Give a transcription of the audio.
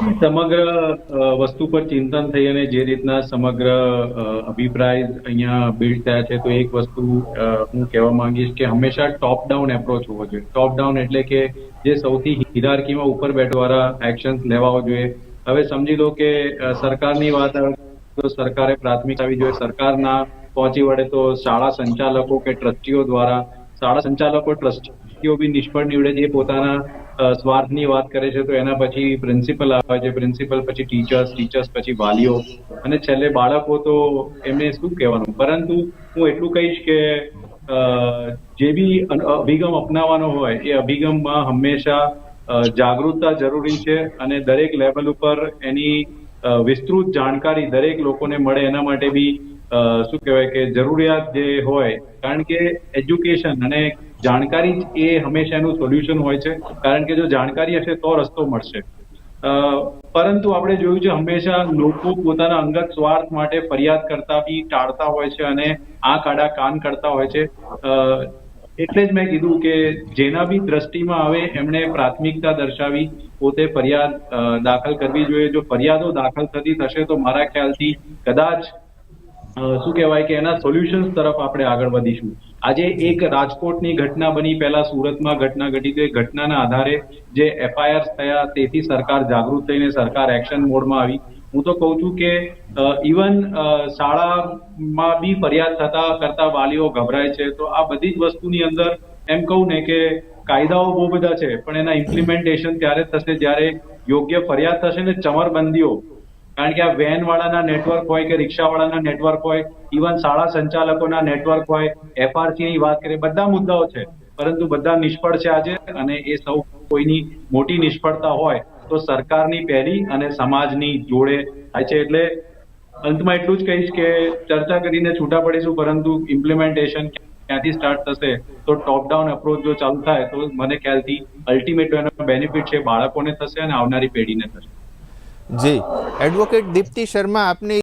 સમગ્ર વસ્તુ પર ચિંતન થઈ અને જે રીતના સમગ્ર અભિપ્રાય અહીંયા બિલ્ડ થયા છે, તો એક વસ્તુ હું કહેવા માંગીશ કે હંમેશા ટોપ ડાઉન એપ્રોચ હોવો જોઈએ. ટોપ ડાઉન એટલે કે જે સૌથી હિરાર્કીમાં ઉપર બેઠવાળા એક્શન્સ લેવા જોઈએ. હવે સમજી લો કે સરકારની વાત તો સરકારે પ્રાથમિક આવી જોઈએ. સરકારના પહોંચી વળે તો શાળા સંચાલકો કે ટ્રસ્ટીઓ દ્વારા, શાળા સંચાલકો, ટ્રસ્ટીઓ બી નિષ્ફળ નીવડે છે. પોતાના સ્વાર્થની વાત કરે છે, તો એના પછી પ્રિન્સિપલ આવે છે પ્રિન્સિપલ પછી ટીચર્સ ટીચર્સ પછી વાલીઓ. અને છેલ્લે બાળકો તો એમને શું કહેવાનું? પરંતુ હું એટલું કહીશ કે જે બી અભિગમ અપનાવવાનો હોય, એ અભિગમમાં હંમેશા જાગૃતતા જરૂરી છે અને દરેક લેવલ ઉપર એની વિસ્તૃત જાણકારી દરેક લોકોને મળે એના માટે બી શું કહેવાય કે જરૂરિયાત જે હોય. કારણ કે એજ્યુકેશન અને જાણકારી એ હંમેશા એનું સોલ્યુશન હોય છે. કારણ કે જો જાણકારી હશે તો રસ્તો મળશે. પરંતુ આપણે જોયું છે હંમેશા લોકો પોતાના અંગત સ્વાર્થ માટે ફરિયાદ કરતા બી ટાળતા હોય છે અને આંખ આડા કાન કરતા હોય છે. એટલે જ મેં કીધું કે જેના બી દ્રષ્ટિમાં આવે એમણે પ્રાથમિકતા દર્શાવી, પોતે ફરિયાદ દાખલ કરવી જોઈએ. જો ફરિયાદો દાખલ થતી થશે તો મારા ખ્યાલથી કદાચ શું કહેવાય કે એના સોલ્યુશન્સ તરફ આપણે આગળ વધીશું. આજે એક રાજકોટની ઘટના બની. પહેલા સુરતમાં ઘટના ઘટી તો એ ઘટનાના આધારે જે એફઆઈઆર થયા, તેથી સરકાર જાગૃત થઈને સરકાર એક્શન મોડમાં આવી. હું તો કહું છું કે ઇવન શાળામાં બી ફરિયાદ થતા કરતા વાલીઓ ગભરાય છે. તો આ બધી જ વસ્તુની અંદર એમ કહું ને કે કાયદાઓ બહુ બધા છે, પણ એના ઇમ્પ્લિમેન્ટેશન ત્યારે થશે. જ્યારે યોગ્ય ફરિયાદ થશે ને ચમરબંધીઓ કારણ કે આ વેન વાળાના નેટવર્ક હોય કે રિક્ષા વાળાના નેટવર્ક હોય ઇવન શાળા સંચાલકોના નેટવર્ક હોય એફઆરસી ની વાત કરીએ, બધા મુદ્દાઓ છે. પરંતુ બધા નિષ્ફળ છે આજે અને એ સૌ કોઈની મોટી નિષ્ફળતા હોય તો સરકારની પહેલી અને સમાજની જોડે થાય છે. એટલે અંતમાં એટલું જ કહીશ કે ચર્ચા કરીને છૂટા પડીશું, પરંતુ ઇમ્પ્લિમેન્ટેશન ક્યાંથી સ્ટાર્ટ થશે, તો ટોપ ડાઉન અપ્રોચ જો ચાલુ થાય તો મને ખ્યાલથી અલ્ટિમેટ એનો બેનિફિટ છે, બાળકોને થશે અને આવનારી પેઢીને થશે. જી. એડવોકેટ દીપ્તિ શર્મા આપની